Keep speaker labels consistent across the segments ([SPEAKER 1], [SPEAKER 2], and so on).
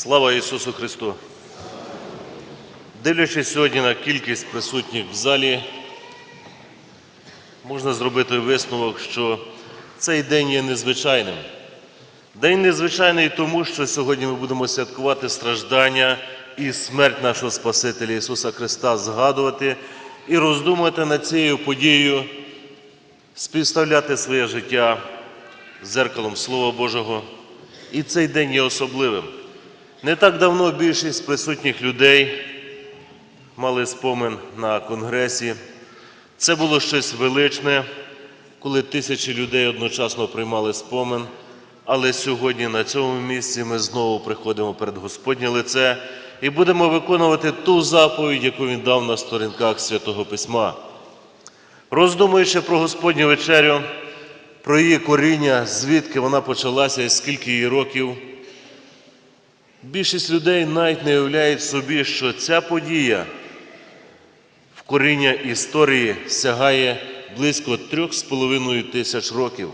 [SPEAKER 1] Слава Ісусу Христу! Дивлячись сьогодні на кількість присутніх в залі, можна зробити висновок, що цей день є незвичайним. День незвичайний тому, що сьогодні ми будемо святкувати страждання і смерть нашого Спасителя Ісуса Христа, згадувати і роздумувати над цією подією, співставляти своє життя з зеркалом Слова Божого. І цей день є особливим. Не так давно більшість присутніх людей мали спомин на конгресі. Це було щось величне, коли тисячі людей одночасно приймали спомин. Але сьогодні на цьому місці ми знову приходимо перед Господнє лице і будемо виконувати ту заповідь, яку Він дав на сторінках Святого Письма. Роздумуючи про Господню вечерю, про її коріння, звідки вона почалася і скільки їй років, більшість людей навіть не уявляють собі, що ця подія в коріння історії сягає близько трьох з половиною тисяч років.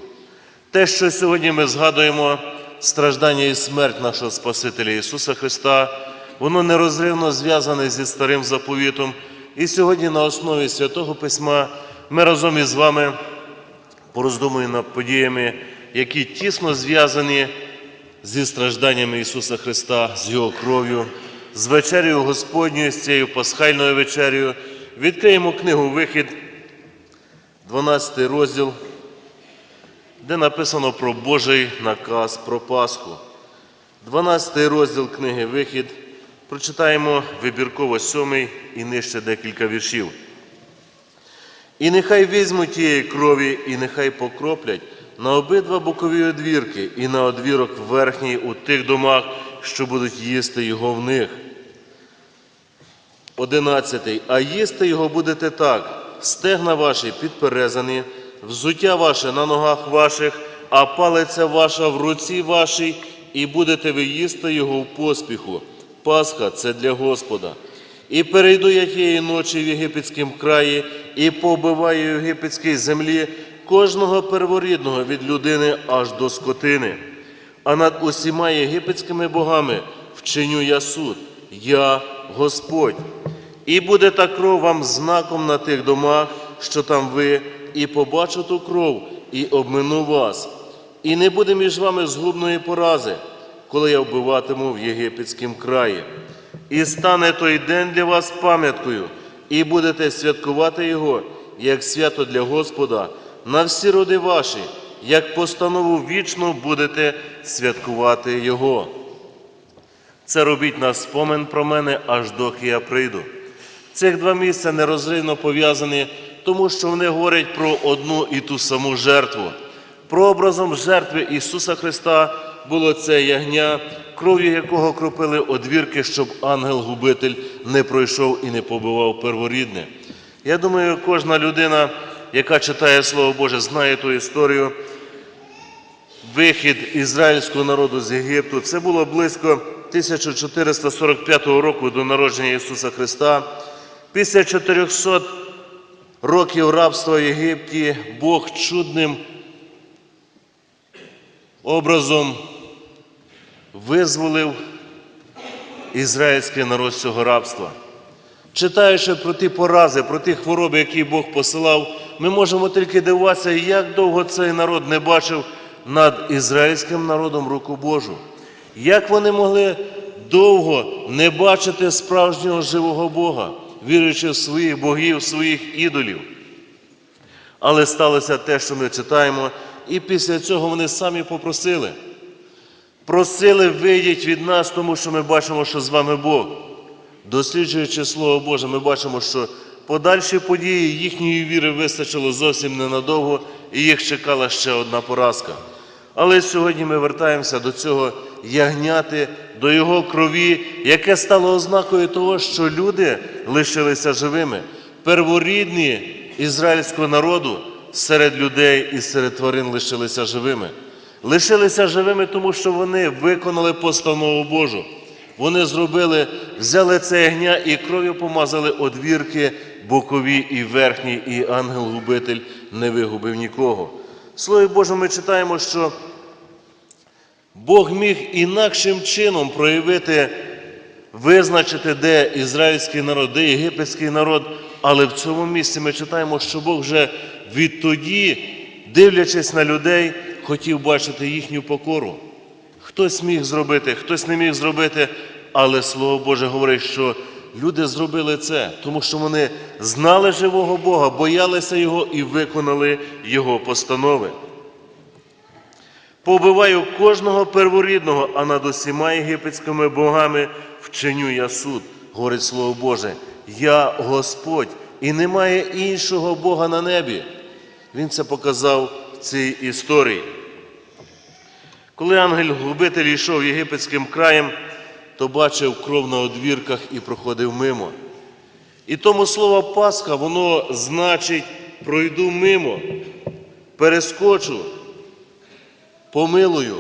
[SPEAKER 1] Те, що сьогодні ми згадуємо, страждання і смерть нашого Спасителя Ісуса Христа, воно нерозривно зв'язане зі старим заповітом. І сьогодні на основі Святого Письма ми разом із вами пороздумуємо над подіями, які тісно зв'язані зі стражданнями Ісуса Христа, з Його кров'ю, з вечерею Господньою, з цією пасхальною вечерею. Відкриємо книгу Вихід, 12 розділ, де написано про Божий наказ про Пасху. 12 розділ книги Вихід. Прочитаємо вибірково сьомий і нижче декілька віршів. І нехай візьмуть тієї крові, і нехай покроплять на обидва бокові одвірки і на одвірок верхній у тих домах, що будуть їсти його в них. Одинадцятий. А їсти його будете так: стегна ваші підперезані, взуття ваше на ногах ваших, а палиця ваша в руці вашій, і будете ви їсти його в поспіху. Пасха це для Господа. І перейду я тієї ночі в єгипетському краї, і побиваю в єгипетській землі кожного перворідного від людини аж до скотини. А над усіма єгипетськими богами вчиню я суд, я Господь. І буде та кров вам знаком на тих домах, що там ви, і побачу ту кров, і обмину вас. І не буде між вами згубної порази, коли я вбиватиму в єгипетському краї. І стане той день для вас пам'яткою, і будете святкувати його, як свято для Господа, на всі роди ваші, як постанову вічну будете святкувати Його. Це робіть на спомин про мене, аж доки я прийду. Цих два місця нерозривно пов'язані, тому що вони говорять про одну і ту саму жертву. Прообразом жертви Ісуса Христа було це ягня, кров'ю якого кропили одвірки, щоб ангел-губитель не пройшов і не побивав перворідне. Я думаю, кожна людина, яка читає Слово Боже, знає ту історію. Вихід ізраїльського народу з Єгипту. Це було близько 1445 року до народження Ісуса Христа. Після 400 років рабства в Єгипті Бог чудним образом визволив ізраїльський народ з цього рабства. Читаючи про ті порази, про ті хвороби, які Бог посилав, ми можемо тільки дивуватися, як довго цей народ не бачив над ізраїльським народом руку Божу. Як вони могли довго не бачити справжнього живого Бога, віруючи в своїх богів, своїх ідолів. Але сталося те, що ми читаємо, і після цього вони самі попросили. Просили, вийдіть від нас, тому що ми бачимо, що з вами Бог. Досліджуючи Слово Боже, ми бачимо, що подальші події їхньої віри вистачило зовсім ненадовго, і їх чекала ще одна поразка. Але сьогодні ми вертаємося до цього ягняти, до його крові, яке стало ознакою того, що люди лишилися живими. Перворідні ізраїльського народу серед людей і серед тварин лишилися живими. Лишилися живими, тому що вони виконали постанову Божу. Вони зробили, взяли це ягня і кров'ю помазали одвірки бокові і верхні, і ангел-губитель не вигубив нікого. В Слові Божому ми читаємо, що Бог міг інакшим чином проявити, визначити, де ізраїльський народ, де єгипетський народ. Але в цьому місці ми читаємо, що Бог вже відтоді, дивлячись на людей, хотів бачити їхню покору. Хтось міг зробити, хтось не міг зробити, але Слово Боже говорить, що люди зробили це, тому що вони знали живого Бога, боялися Його і виконали Його постанови. Побиваю кожного перворідного, а над усіма єгипетськими богами вчиню я суд, говорить Слово Боже. Я Господь, і немає іншого Бога на небі. Він це показав в цій історії. Коли ангел-губитель йшов єгипетським краєм, то бачив кров на одвірках і проходив мимо. І тому слово Пасха, воно значить пройду мимо, перескочу, помилую.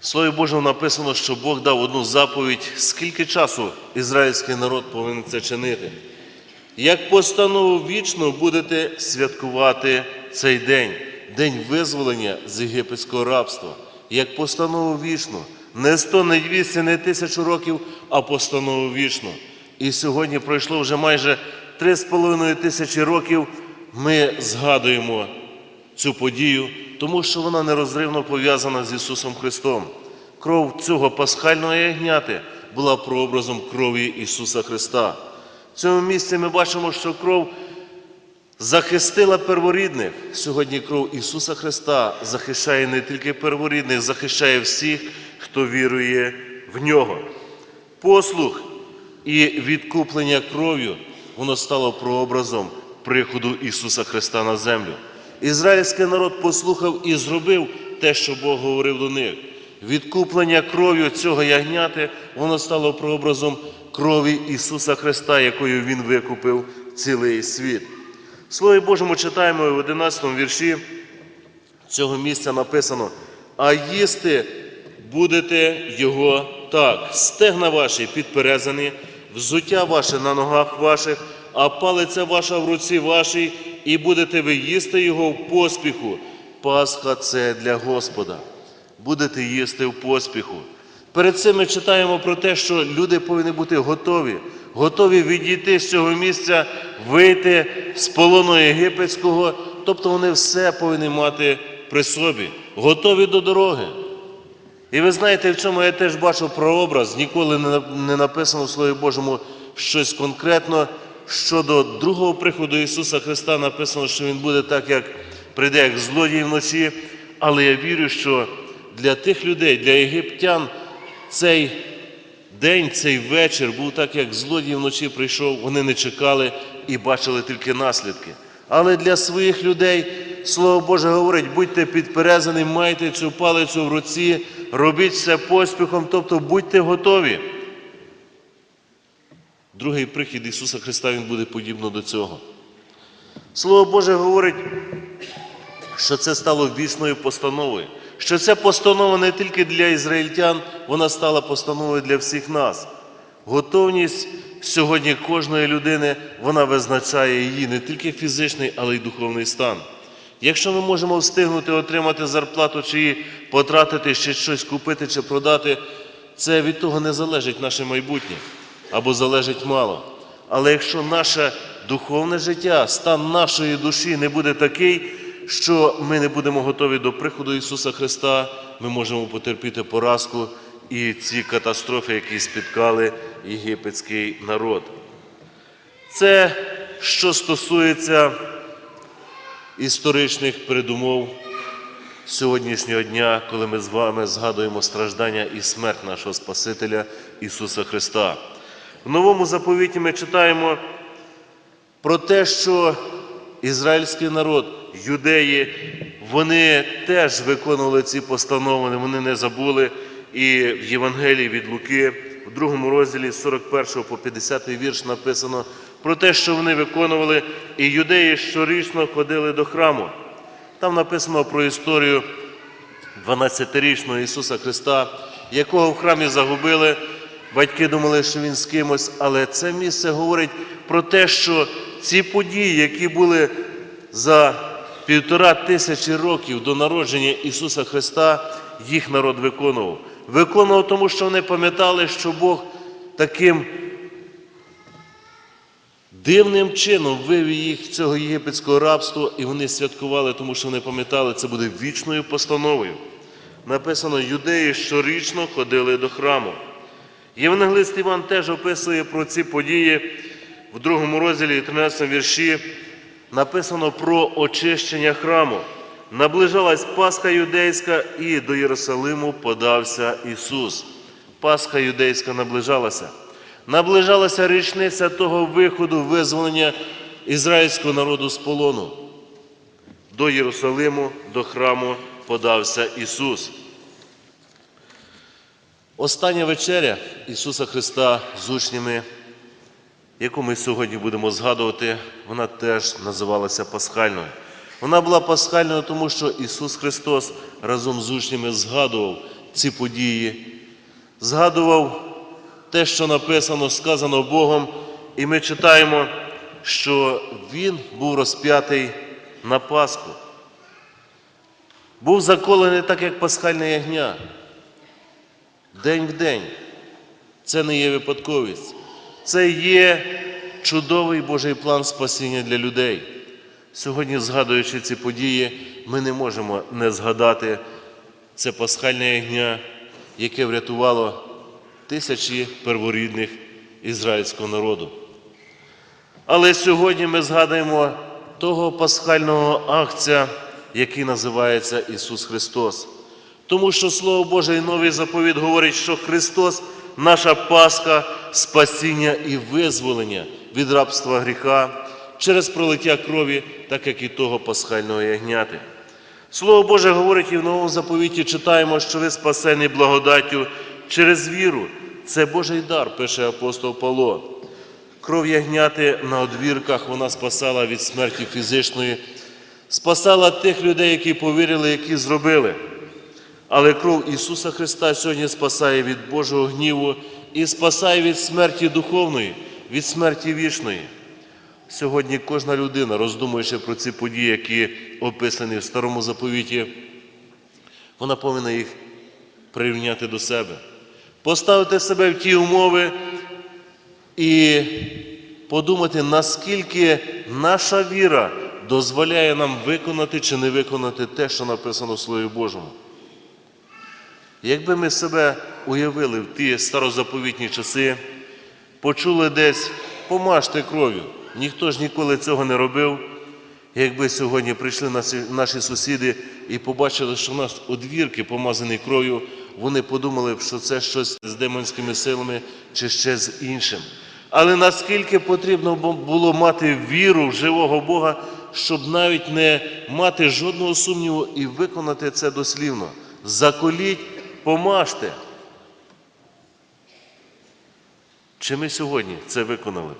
[SPEAKER 1] В Слові Божому написано, що Бог дав одну заповідь, скільки часу ізраїльський народ повинен це чинити. Як постанову вічно будете святкувати цей день, день визволення з єгипетського рабства, як постанову вічно, не сто, не двісті, не тисячу років, а постанову вічно. І сьогодні пройшло вже майже три з половиною тисячі років. Ми згадуємо цю подію, тому що вона нерозривно пов'язана з Ісусом Христом. Кров цього пасхального ягняти була прообразом крові Ісуса Христа. В цьому місці ми бачимо, що кров захистила перворідних. Сьогодні кров Ісуса Христа захищає не тільки перворідних, захищає всіх, хто вірує в нього. Послух і відкуплення кров'ю воно стало прообразом приходу Ісуса Христа на землю. Ізраїльський народ послухав і зробив те, що Бог говорив до них. Відкуплення кров'ю цього ягняти, воно стало прообразом крові Ісуса Христа, якою Він викупив цілий світ. Слові Божому читаємо в 11 вірші цього місця написано: а їсти будете його так, стегна ваші підперезані, взуття ваше на ногах ваших, а палиця ваша в руці вашій, і будете ви їсти його в поспіху. Пасха це для Господа. Будете їсти в поспіху. Перед цим ми читаємо про те, що люди повинні бути готові, готові відійти з цього місця, вийти з полону єгипетського, тобто вони все повинні мати при собі, готові до дороги. І ви знаєте, в цьому я теж бачу прообраз, ніколи не написано в Слові Божому щось конкретно. Щодо другого приходу Ісуса Христа написано, що Він буде так, як прийде, як злодій вночі. Але я вірю, що для тих людей, для єгиптян, цей день, цей вечір був так, як злодій вночі прийшов, вони не чекали і бачили тільки наслідки. Але для своїх людей Слово Боже говорить, будьте підперезані, майте цю палицю в руці, робіть все поспіхом, тобто будьте готові. Другий прихід Ісуса Христа Він буде подібно до цього. Слово Боже говорить, що це стало вічною постановою, що ця постанова не тільки для ізраїльтян, вона стала постановою для всіх нас. Готовність сьогодні кожної людини вона визначає її не тільки фізичний, але й духовний стан. Якщо ми можемо встигнути отримати зарплату чи потратити, ще щось купити чи продати, це від того не залежить наше майбутнє або залежить мало. Але якщо наше духовне життя, стан нашої душі не буде такий, що ми не будемо готові до приходу Ісуса Христа, ми можемо потерпіти поразку і ці катастрофи, які спіткали єгипетський народ. Це що стосується історичних передумов сьогоднішнього дня, коли ми з вами згадуємо страждання і смерть нашого Спасителя Ісуса Христа. В новому заповіті ми читаємо про те, що ізраїльський народ, юдеї, вони теж виконували ці постанови, вони не забули. І в Євангелії від Луки, в другому розділі з 41 по 50 вірш написано про те, що вони виконували, і юдеї щорічно ходили до храму. Там написано про історію 12-річного Ісуса Христа, якого в храмі загубили. Батьки думали, що він з кимось, але це місце говорить про те, що ці події, які були за півтора тисячі років до народження Ісуса Христа їх народ виконував. Виконував, тому що вони пам'ятали, що Бог таким дивним чином вивів їх цього єгипетського рабства, і вони святкували, тому що вони пам'ятали, це буде вічною постановою. Написано, юдеї щорічно ходили до храму. Євангелист Іван теж описує про ці події в другому розділі 13 вірші. Написано про очищення храму. Наближалась Пасха юдейська, і до Єрусалиму подався Ісус. Пасха юдейська наближалася. Наближалася річниця того виходу, визволення ізраїльського народу з полону. До Єрусалиму, до храму подався Ісус. Остання вечеря Ісуса Христа з учнями, яку ми сьогодні будемо згадувати, вона теж називалася Пасхальною. Вона була пасхальною, тому що Ісус Христос разом з учнями згадував ці події, згадував те, що написано, сказано Богом, і ми читаємо, що Він був розп'ятий на Пасху. Був заколений так, як пасхальне ягня. День в день. Це не є випадковість. Це є чудовий Божий план спасіння для людей. Сьогодні, згадуючи ці події, ми не можемо не згадати це пасхальне ягня, яке врятувало тисячі перворідних ізраїльського народу. Але сьогодні ми згадуємо того пасхального акція, який називається Ісус Христос. Тому що Слово Боже і новий заповіт говорить, що Христос наша Пасха, спасіння і визволення від рабства гріха через пролиття крові, так як і того пасхального ягняти. Слово Боже говорить і в новому заповіті читаємо, що ви спасені благодаттю через віру. Це Божий дар, пише апостол Павло. Кров ягняти на одвірках вона спасала від смерті фізичної, спасала тих людей, які повірили, які зробили. Але кров Ісуса Христа сьогодні спасає від Божого гніву і спасає від смерті духовної, від смерті вічної. Сьогодні кожна людина, роздумуючи про ці події, які описані в старому заповіті, вона повинна їх прирівняти до себе, поставити себе в ті умови і подумати, наскільки наша віра дозволяє нам виконати чи не виконати те, що написано в Слові Божому. Якби ми себе уявили в ті старозаповітні часи, почули десь помажте кров'ю, ніхто ж ніколи цього не робив. Якби сьогодні прийшли наші, сусіди і побачили, що в нас одвірки помазані кров'ю, вони подумали що це щось з демонськими силами чи ще з іншим. Але наскільки потрібно було мати віру в живого Бога, щоб навіть не мати жодного сумніву і виконати це дослівно. Заколіть, помажте. Чи ми сьогодні це виконали?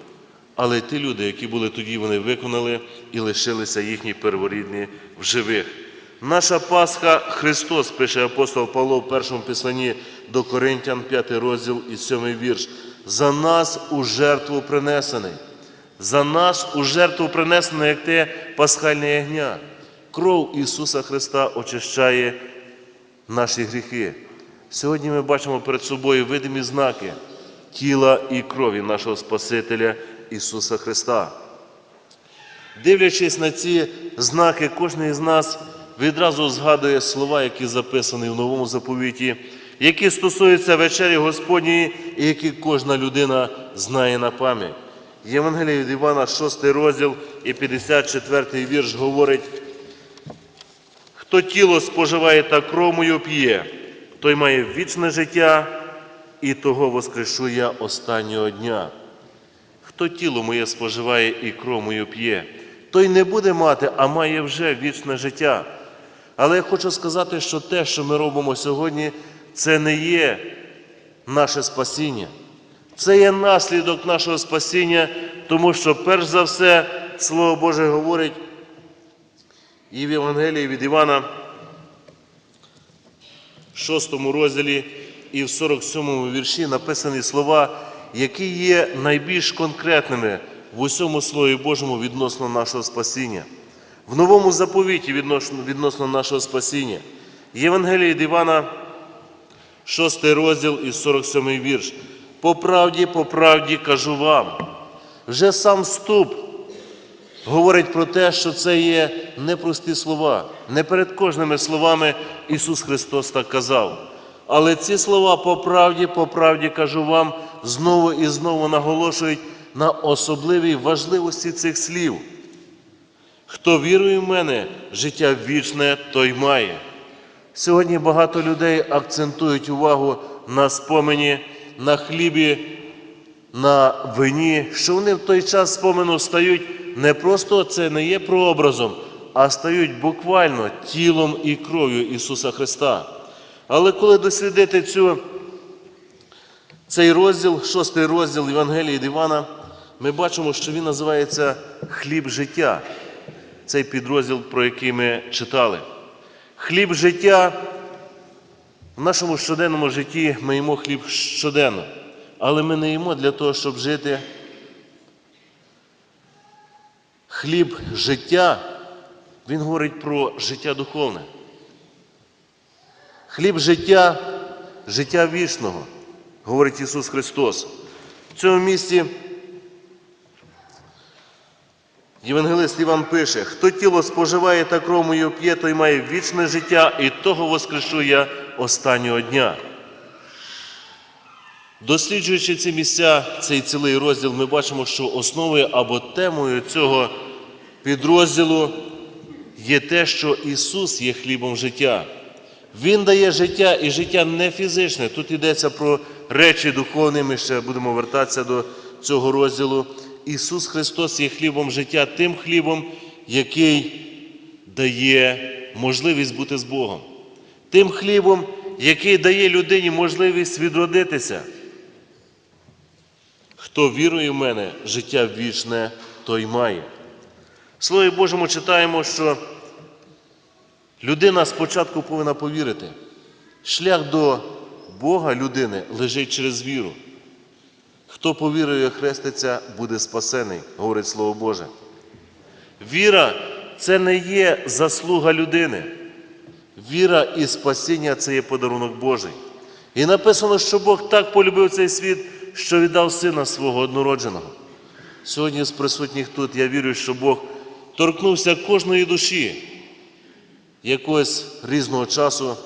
[SPEAKER 1] Але ті люди, які були тоді, вони виконали і лишилися їхні перворідні в живих. Наша Пасха Христос, пише апостол Павло в першому писанні до Коринтян, 5 розділ і 7 вірш. За нас у жертву принесений. За нас у жертву принесене, як те пасхальне ягня. Кров Ісуса Христа очищає наші гріхи. Сьогодні ми бачимо перед собою видимі знаки тіла і крові нашого Спасителя Ісуса Христа. Дивлячись на ці знаки, кожен із нас відразу згадує слова, які записані в новому заповіті, які стосуються вечері Господньої і які кожна людина знає на пам'ять. Євангеліє від Івана, 6 розділ і 54 вірш говорить, хто тіло споживає та кров мою п'є, той має вічне життя, і того воскрешу я останнього дня. Хто тіло моє споживає і кров мою п'є, той не буде мати, а має вже вічне життя. Але я хочу сказати, що те, що ми робимо сьогодні, це не є наше спасіння. Це є наслідок нашого спасіння, тому що, перш за все, Слово Боже говорить і в Євангелії від Івана, 6 розділі і в 47 вірші написані слова, які є найбільш конкретними в усьому Слові Божому відносно нашого спасіння. в новому заповіті відносно, нашого спасіння. Євангеліє від Івана, 6 розділ і 47 вірш. По правді, по правді кажу вам. Вже сам вступ говорить про те, що це є непрості слова. Не перед кожними словами Ісус Христос так казав. Але ці слова по правді, по правді кажу вам, знову і знову наголошують на особливій важливості цих слів. Хто вірує в мене, життя вічне, той має. Сьогодні багато людей акцентують увагу на спомені, на хлібі, на вині, що вони в той час спомену стають не просто це не є прообразом, а стають буквально тілом і кров'ю Ісуса Христа. Але коли дослідити цю, цей розділ, шостий розділ Євангелії від Івана, ми бачимо, що він називається хліб життя. Цей підрозділ, про який ми читали. Хліб життя в нашому щоденному житті ми їмо хліб щоденно, але ми не їмо для того, щоб жити. Хліб життя, він говорить про життя духовне. Хліб життя, життя вічного, говорить Ісус Христос. В цьому місці Євангелист Іван пише, хто тіло споживає та кров мою п'є, той має вічне життя, і того воскрешу я останнього дня. Досліджуючи ці місця, цей цілий розділ, ми бачимо, що основою або темою цього підрозділу є те, що Ісус є хлібом життя. Він дає життя і життя не фізичне. Тут йдеться про речі духовні, ми ще будемо вертатися до цього розділу. Ісус Христос є хлібом життя, тим хлібом, який дає можливість бути з Богом. Тим хлібом, який дає людині можливість відродитися. Хто вірує в мене, життя вічне, той має. Слові Божому читаємо, що людина спочатку повинна повірити. Шлях до Бога людини лежить через віру. Хто повірує, хреститься, буде спасений, говорить Слово Боже. Віра це не є заслуга людини. Віра і спасіння це є подарунок Божий. І написано, що Бог так полюбив цей світ, що віддав сина свого однородженого. Сьогодні з присутніх тут я вірю, що Бог торкнувся кожної душі якогось різного часу,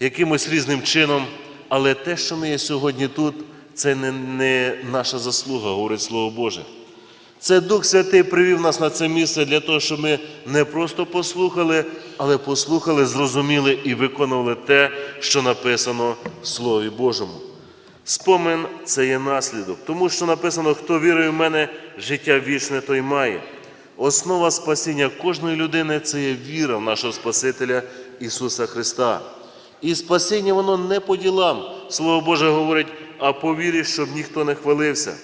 [SPEAKER 1] якимось різним чином, але те, що ми є сьогодні тут, це не, не наша заслуга, говорить Слово Боже. Це Дух Святий привів нас на це місце для того, щоб ми не просто послухали, але послухали, зрозуміли і виконували те, що написано в Слові Божому. Спомин це є наслідок, тому що написано, хто вірує в мене, життя вічне, той має. Основа спасіння кожної людини це є віра в нашого Спасителя Ісуса Христа. І спасіння воно не по ділам, Слово Боже говорить, а по вірі, щоб ніхто не хвалився.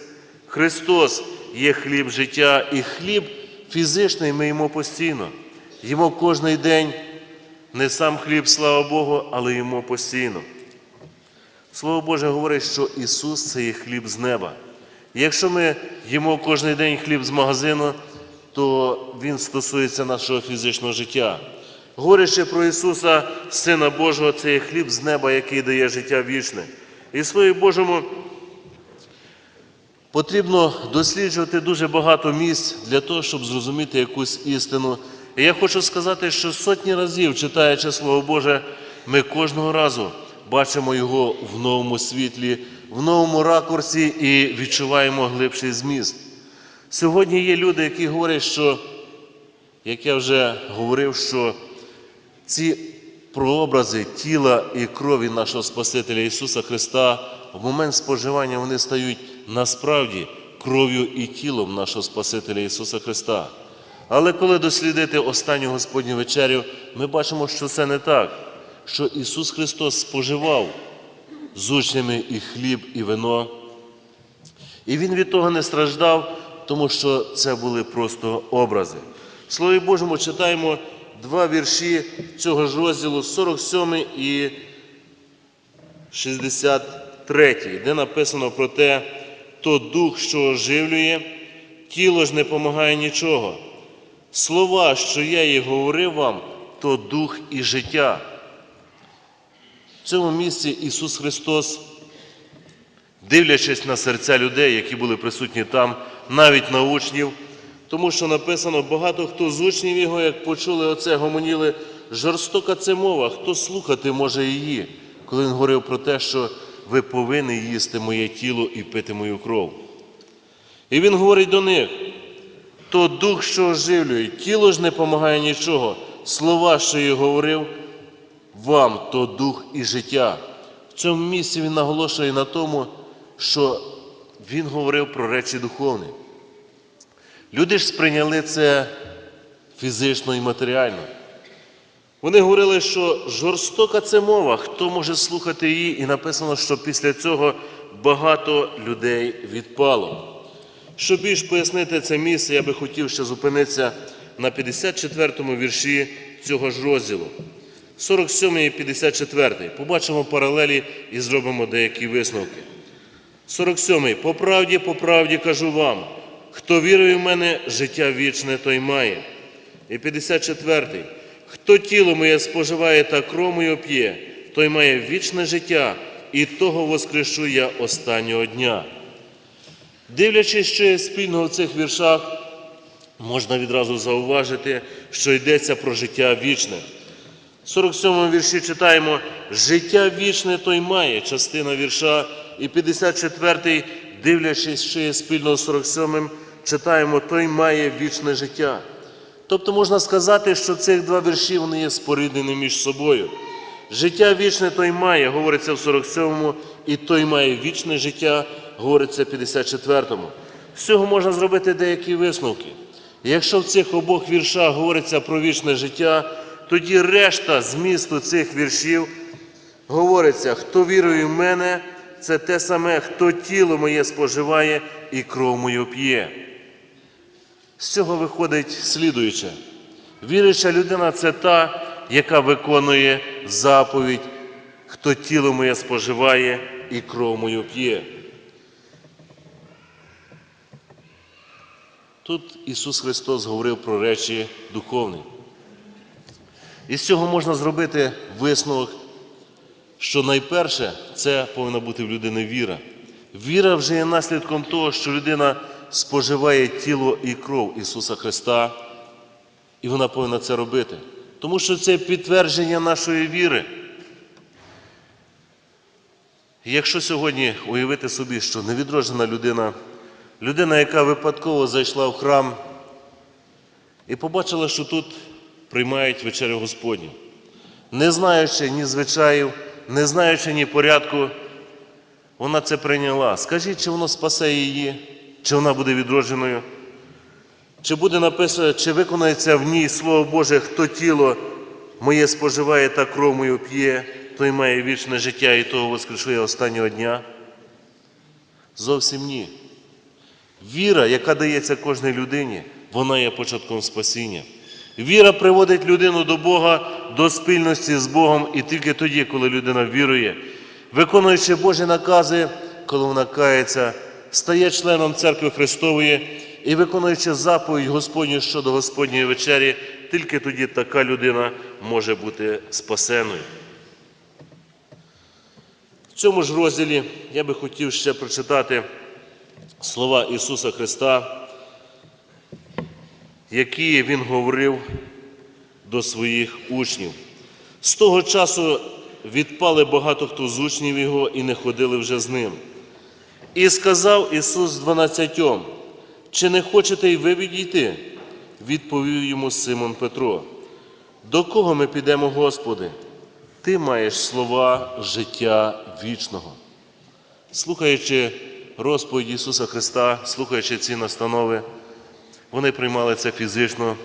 [SPEAKER 1] Христос є хліб життя, і хліб фізичний ми їмо постійно. Їмо кожний день не сам хліб, слава Богу, але їмо постійно. Слово Боже говорить, що Ісус це є хліб з неба. Якщо ми їмо кожен день хліб з магазину, то Він стосується нашого фізичного життя. Говорячи про Ісуса, Сина Божого, це є хліб з неба, який дає життя вічне. І Слові Божому потрібно досліджувати дуже багато місць для того, щоб зрозуміти якусь істину. І я хочу сказати, що сотні разів, читаючи Слово Боже, ми кожного разу бачимо його в новому світлі, в новому ракурсі і відчуваємо глибший зміст. Сьогодні є люди, які говорять, що, як я вже говорив, що ці прообрази тіла і крові нашого Спасителя Ісуса Христа в момент споживання вони стають насправді кров'ю і тілом нашого Спасителя Ісуса Христа. Але коли дослідити останню Господню вечерю, ми бачимо, що це не так, що Ісус Христос споживав з учнями і хліб, і вино. І Він від того не страждав, тому що це були просто образи. В Слові Божому читаємо два вірші цього ж розділу 47 і 63, де написано про те, то дух, що оживлює, тіло ж не помагає нічого. Слова, що я їй говорив вам, то дух і життя. В цьому місці Ісус Христос, дивлячись на серця людей, які були присутні там, навіть на учнів, тому що написано, багато хто з учнів його, як почули оце, гомоніли, жорстока це мова, хто слухати може її, коли він говорив про те, що ви повинні їсти моє тіло і пити мою кров. І він говорить до них, то дух, що оживлює, тіло ж не допомагає нічого. Слова, що я говорив, вам то дух і життя. В цьому місці він наголошує на тому, що він говорив про речі духовні. Люди ж сприйняли це фізично і матеріально. Вони говорили, що жорстока це мова, хто може слухати її, і написано, що після цього багато людей відпало. Щоб більш пояснити це місце, я би хотів ще зупинитися на 54-му вірші цього ж розділу. 47 і 54. Побачимо паралелі і зробимо деякі висновки. 47. По правді, по правді кажу вам, хто вірує в мене, життя вічне, той має. І 54. Хто тіло моє споживає та кров мою п'є, той має вічне життя, і того воскрешу я останнього дня. Дивлячись, є спільного в цих віршах, можна відразу зауважити, що йдеться про життя вічне. В 47 вірші читаємо Життя вічне той має, частина вірша, і 54-й, дивлячись, що є спільно з 47-м, читаємо Той має вічне життя. Тобто можна сказати, що цих два вірші вони є споріднені між собою. Життя вічне той має, говориться в 47-му, і той має вічне життя, говориться в 54-му. З цього можна зробити деякі висновки. Якщо в цих обох віршах говориться про вічне життя, тоді решта змісту цих віршів говориться, хто вірує в мене, це те саме, хто тіло моє споживає і кров мою п'є. З цього виходить слідуюче. Віруюча людина це та, яка виконує заповідь, хто тіло моє споживає і кров мою п'є. Тут Ісус Христос говорив про речі духовні. І з цього можна зробити висновок, що найперше це повинна бути в людини віра. Віра вже є наслідком того, що людина споживає тіло і кров Ісуса Христа, і вона повинна це робити. Тому що це підтвердження нашої віри. Якщо сьогодні уявити собі, що невідроджена людина, людина, яка випадково зайшла в храм і побачила, що тут приймають вечерю Господню, не знаючи ні звичаїв, не знаючи ні порядку, вона це прийняла. Скажіть, чи воно спасе її, чи вона буде відродженою? Чи буде написано, чи виконається в ній Слово Боже, хто тіло моє споживає та кров мою п'є, той має вічне життя і того воскрешує останнього дня? Зовсім ні. Віра, яка дається кожній людині, вона є початком спасіння. Віра приводить людину до Бога, до спільності з Богом, і тільки тоді, коли людина вірує, виконуючи Божі накази, коли вона кається, стає членом церкви Христової і виконуючи заповідь Господню щодо Господньої вечері, тільки тоді така людина може бути спасеною. В цьому ж розділі я би хотів ще прочитати слова Ісуса Христа, які Він говорив до своїх учнів. З того часу відпали багато хто з учнів Його і не ходили вже з ним. І сказав Ісус дванадцятьом, чи не хочете й ви відійти? Відповів йому Симон Петро. До кого ми підемо, Господи? Ти маєш слова життя вічного. Слухаючи розповідь Ісуса Христа, слухаючи ці настанови, вони приймали це фізично.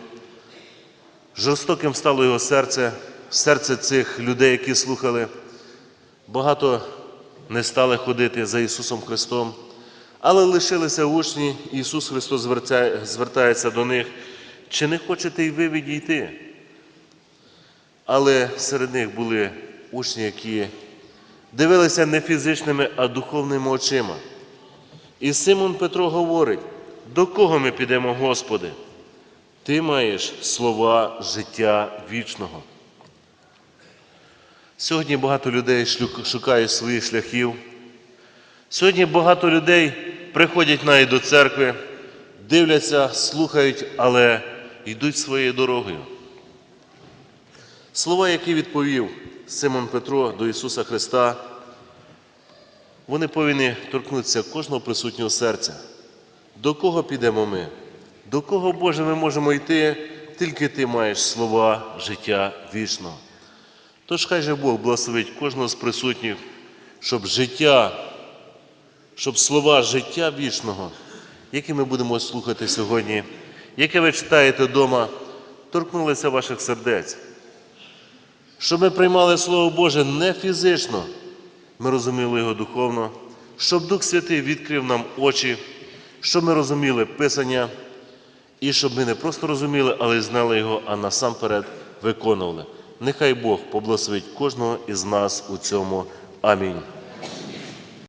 [SPEAKER 1] Жорстоким стало його серце, серце цих людей, які слухали. Багато не стали ходити за Ісусом Христом, але лишилися учні, і Ісус Христос звертається до них. Чи не хочете й ви відійти? Але серед них були учні, які дивилися не фізичними, а духовними очима. І Симон Петро говорить, до кого ми підемо, Господи? Ти маєш слова життя вічного. Сьогодні багато людей шукають своїх шляхів. Сьогодні багато людей приходять навіть до церкви, дивляться, слухають, але йдуть своєю дорогою. Слова, які відповів Симон Петро до Ісуса Христа, вони повинні торкнутися кожного присутнього серця. До кого підемо ми? До кого, Боже, ми можемо йти, тільки Ти маєш слова життя вічного. Тож хай же Бог благословить кожного з присутніх, щоб життя, щоб слова життя вічного, які ми будемо слухати сьогодні, яке ви читаєте вдома, торкнулися ваших сердець. Щоб ми приймали Слово Боже не фізично, ми розуміли його духовно, щоб Дух Святий відкрив нам очі, щоб ми розуміли Писання, і щоб ми не просто розуміли, але й знали його, а насамперед виконували. Нехай Бог поблагословить кожного із нас у цьому. Амінь.